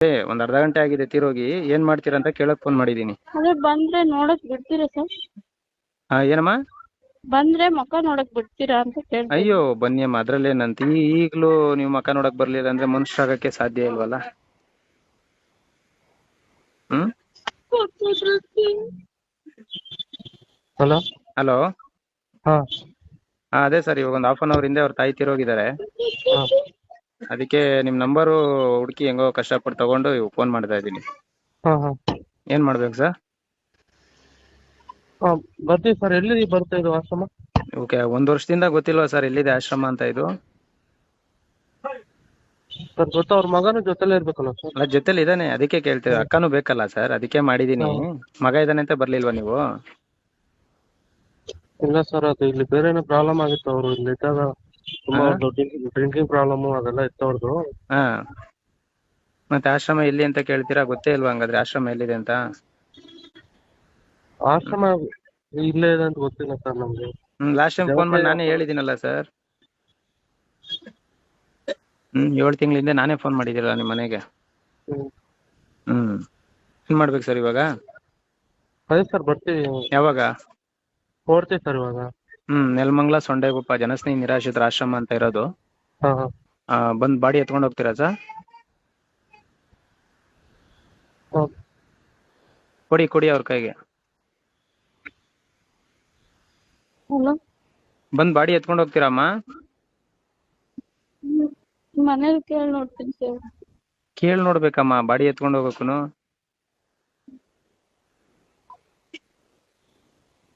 ಏ ಒಂದ್ ಅರ್ಧ ಗಂಟೆ ಆಗಿದೆ ತಿರೋಗಿ ಏನ್ ಮಾಡ್ತೀರಾ ಅಂತ ಕೇಳಕ್ ಫೋನ್ ಮಾಡಿದೀನಿ. ಅದೇ ಬಂದ್ರೆ ನೋಡಕ್ ಬಿಡ್ತೀರಾ ಸರ್? ಹಾ ಏನಮ್ಮ? ಬಂದ್ರೆ ಮುಖ ನೋಡಕ್ ಬಿಡ್ತೀರಾ ಅಂತ ಕೇಳ್ತೀನಿ ಅಯ್ಯೋ ಅದ್ರಲ್ಲೇನಂತ ಈ ಈಗ್ಲೂ ನೀವು ಮಕ ನೋಡಕ್ ಬರ್ಲಿಲ್ಲ ಅಂದ್ರೆ ಮನುಷ್ಯರಾಗಕ್ಕೆ ಸಾಧ್ಯ ಇಲ್ವಲ್ಲ? ಹ್ಮ್? ಹಲೋ? ಹಲೋ? ಹಾ. ಹಾ ಅದೇ ಸರ್ ಇವಾಗ ಒಂದು ಹಾಫ್ ಅನ್ ಅವರ್ ಹಿಂದೆ ಅವ್ರ ತಾಯಿ ತಿರೋಗಿದ್ದಾರೆ ಹಾ. ಅದಕ್ಕೆ ನಿಮ್ ನಂಬರು ಹುಡುಕಿ ಹೆಂಗೋ ಕಷ್ಟಪಟ್ಟು ತಗೊಂಡು ಫೋನ್ ಮಾಡ್ತಾ ಇದ್ದೀನಿ. ಹಾ ಹಾ. ಏನ್ ಮಾಡ್ಬೇಕು ಸರ್ ಹಾ ಬರ್ತೀವಿ ಸರ್ ಎಲ್ಲಿ ಬರ್ತಾ ಇದು ಆಶ್ರಮ? ಓಕೆ ಒಂದ್ ವರ್ಷದಿಂದ ಗೊತ್ತಿಲ್ವಾ ಸರ್ ಎಲ್ಲಿದೆ ಆಶ್ರಮ ಅಂತ ಇದು? ಸರ್ ಗೊತ್ತಾ ಅವ್ರ ಮಗನೂ ಜೊತೆಲೇ ಇರ್ಬೇಕಲ್ಲ ಸರ್ ಅಲ್ಲ ಜೊತೆಲಿ ಇದಾನೆ. ಅದಕ್ಕೆ ಕೇಳ್ತೀವಿ ಅಕ್ಕನೂ ಬೇಕಲ್ಲ ಸರ್ ಅದಕ್ಕೆ ಮಾಡಿದೀನಿ ಮಗ ಇದಾನೆ ಅಂತ ಬರ್ಲಿಲ್ವಾ ನೀವು? ಇಲ್ಲ ಸರ್ ಅದು ಇಲ್ಲಿ ಏನೋ ಪ್ರಾಬ್ಲಮ್ ಆಗಿತ್ತು. ಅವರು ಇಲ್ಲಿ ಇದ್ದಾಗ ತುಂಬಾ ಡ್ರಿಂಕಿಂಗ್ ಪ್ರಾಬ್ಲಮ್ ಅದೆಲ್ಲ ಇತ್ತು ಅವ್ರದ್ದು ಹಾ. ಮತ್ತೆ ಆಶ್ರಮ ಎಲ್ಲಿ ಅಂತ ಕೇಳ್ತೀರಾ? ಗೊತ್ತೇ ಇಲ್ವಾ ಹಂಗಾದ್ರೆ ಆಶ್ರಮ ಎಲ್ಲಿದೆ ಅಂತ? ಆಶ್ರಮ ಇಲ್ಲೇ ಇದೆ ಅಂತ ಗೊತ್ತಿಲ್ಲ ಸರ್ ನಮ್ಗೆ. ಹ್ಮ್ ಲಾಸ್ಟ್ ಟೈಮ್ ಫೋನ್ ಮಾಡಿ ನಾನೇ ಹೇಳಿದಿನಲ್ಲ ಸರ್. ಹ್ಮ್ ಏಳು ತಿಂಗಳಿಂದ ನಾನೇ ಫೋನ್ ಮಾಡಿದಿರಲ್ಲ ನಿಮ್ಮ ಮನೆಗೆ. ಹ್ಮ್. ಹ್ಮ್. ಏನ್ ಮಾಡ್ಬೇಕು ಸರ್ ಇವಾಗ? ಅದೇ ಸರ್ ಬರ್ತೀವಿ. ಯಾವಾಗ? ಹೊರಡ್ತೀವಿ ಸರ್ ಇವಾಗ. ಹ್ಮ್ ನೆಲಮಂಗ್ಲ ಸೊಂಡೆಗುಪ್ಪ ಜನಸ್ನೇಹಿ ನಿರಾಶ್ರಿತರ ಆಶ್ರಮ ಅಂತ ಇರೋದು. ಹಾ ಹಾ. ಆ, ಬಂದ್ ಬಾಡಿ ಎತ್ಕೊಂಡು ಹೋಗ್ತೀರಾ ಸರ್? ಕೊಡಿ ಕೊಡಿ ಅವ್ರ ಕೈಗೆ. ಹಲೋ. ಬಂದ್ ಬಾಡಿ ಎತ್ಕೊಂಡು ಹೋಗ್ತೀರಮ್ಮ? ಮನೇಲಿ ಕೇಳಿ ನೋಡ್ತೀನಿ ಸರ್. ಕೇಳಿ ನೋಡ್ಬೇಕಮ್ಮ ಬಾಡಿ ಎತ್ಕೊಂಡು ಹೋಗಕ್ಕೂನು.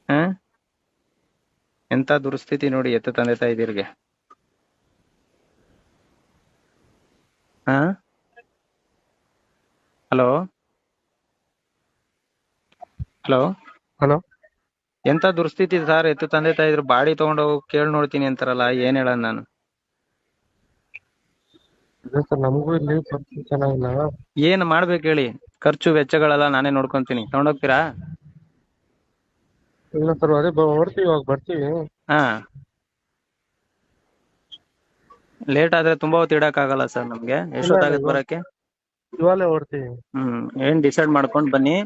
ಹ? ಎಂತ ದುರ್ಸ್ಥಿತಿ ನೋಡಿ ಎತ್ತ ತಂದೆ ತಾಯಿದಿರ್ಗೆ ಹಾ? ಹಲೋ? ಹಲೋ? ಹಲೋ? ಎಂತ ದುರ್ಸ್ಥಿತಿ ಸರ್ ಎತ್ತು ತಂದೆ ತಾಯಿದ್ರು ಬಾಡಿ ತಗೊಂಡೋಗಿ ಕೇಳಿ ನೋಡ್ತೀನಿ ಅಂತಾರಲ್ಲ ಏನ್ ಹೇಳ ನಾನು? ನಮಗೂ ಇಲ್ಲಿ ಪರಿಸ್ಥಿತಿ ಚೆನ್ನಾಗಿಲ್ಲ. ಏನ್ ಮಾಡ್ಬೇಕು ಹೇಳಿ? ಖರ್ಚು ವೆಚ್ಚಗಳೆಲ್ಲ ನಾನೇ ನೋಡ್ಕೊಂತೀನಿ. ತಗೊಂಡೋಗ್ತೀರಾ ಇಲ್ಲ ಸರ್ ಅದೇ ಬರ್ತೀವಿ ಇವಾಗ ಬರ್ತೀವಿ. ಹಾ. ಲೇಟ್ ಆದ್ರೆ ತುಂಬಾ ಹೊತ್ತು ಆಗಲ್ಲ ಸರ್ ನಮ್ಗೆ. ಎಷ್ಟೊತ್ತಾಗತ್ತೆ. ಬರಕ್ಕೆ? ಇವಾಗಲೇ ಹೊರ್ತೀವಿ. ಹ್ಮ್ ಏನ್ ಡಿಸೈಡ್ ಮಾಡ್ಕೊಂಡ್ ಬನ್ನಿ.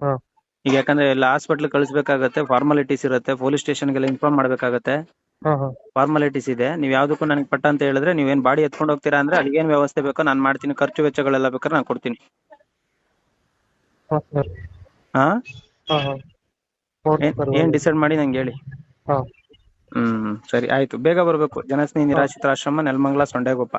ಹಾ. ಈಗ ಯಾಕಂದ್ರೆ ಎಲ್ಲ ಹಾಸ್ಪಿಟ್ಲ್ ಕಳಿಸ್ಬೇಕಾಗತ್ತೆ ಫಾರ್ಮಾಲಿಟೀಸ್ ಇರುತ್ತೆ ಪೊಲೀಸ್ ಸ್ಟೇಷನ್ ಸ್ಟೇಷನ್ಗೆಲ್ಲ ಇನ್ಫಾರ್ಮ್ ಮಾಡ್ಬೇಕಾಗತ್ತೆ. ಹಾ ಹಾ. ಫಾರ್ಮಾಲಿಟೀಸ್ ಇದೆ. ನೀವ್ ಯಾವ್ದಕ್ಕೂ ನನಗೆ ಪಟ್ಟ ಅಂತ ಹೇಳಿದ್ರೆ ನೀವೇನ್ ಬಾಡಿ ಎತ್ಕೊಂಡು ಹೋಗ್ತೀರಾ ಅಂದ್ರೆ ಅಲ್ಲಿ ಏನ್ ವ್ಯವಸ್ಥೆ ಬೇಕೋ ನಾನು ಮಾಡ್ತೀನಿ. ಖರ್ಚು ವೆಚ್ಚಗಳೆಲ್ಲ ಬೇಕಾದ್ರೆ ನಾನು ಕೊಡ್ತೀನಿ. ಹಾ ಸರ್. ಹಾ? ಹಾ ಹಾ. ಹೊರಡ್ತೀವಿ ಏನ್- ಡಿಸೈಡ್ ಮಾಡಿ ನಂಗೆ ಹೇಳಿ. ಹ್ಮ್ ಸರಿ ಆಯ್ತು. ಬೇಗ ಬರ್ಬೇಕು. ಜನಸ್ನೇಹಿ ನಿರಾಶ್ರಿತ ಆಶ್ರಮ ನೆಲಮಂಗಲ ಸೊಂಡೆಗೊಪ್ಪ